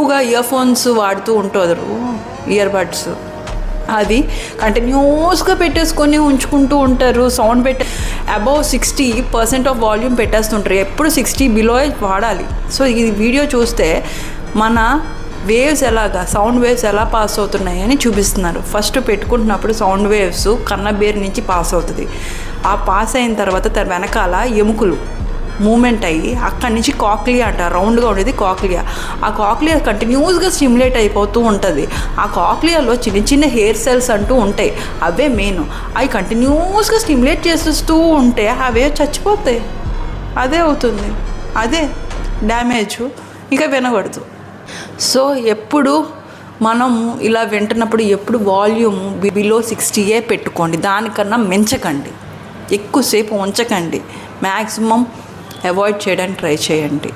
ఎక్కువగా ear phones వాడుతూ ఉంటారు ఇయర్ బడ్స్ అది కంటిన్యూస్గా పెట్టేసుకొని ఉంచుకుంటూ ఉంటారు. సౌండ్ పెట్టే above sixty percent of volume పెట్టేస్తుంటారు. ఎప్పుడు సిక్స్టీ బిలో వాడాలి. సో ఈ వీడియో చూస్తే మన వేవ్స్ ఎలాగా సౌండ్ వేవ్స్ ఎలా పాస్ అవుతున్నాయి అని చూపిస్తున్నారు. ఫస్ట్ పెట్టుకుంటున్నప్పుడు సౌండ్ వేవ్స్ కన్నబేరు నుంచి పాస్ అవుతుంది. ఆ పాస్ అయిన తర్వాత తన వెనకాల ఎముకలు. మూమెంట్ అయ్యి అక్కడి నుంచి కాక్లియా అంట రౌండ్గా ఉండేది కాక్లియా. ఆ కాక్లియా కంటిన్యూస్గా స్టిమ్యులేట్ అయిపోతూ ఉంటుంది. ఆ కాక్లియాలో చిన్న చిన్న హెయిర్ సెల్స్ అంటూ ఉంటాయి. అవే మెయిన్ అవి కంటిన్యూస్గా స్టిమ్యులేట్ చేసేస్తూ ఉంటే అవే చచ్చిపోతాయి. అదే అవుతుంది. అదే డ్యామేజ్ ఇంకా వినబడదు. సో ఎప్పుడు మనం ఇలా వింటున్నప్పుడు ఎప్పుడు వాల్యూమ్ బిలో సిక్స్టీయే పెట్టుకోండి. దానికన్నా మించకండి. ఎక్కువసేపు ఉంచకండి. మ్యాక్సిమం అవాయిడ్ చేయడానికి ట్రై చేయండి.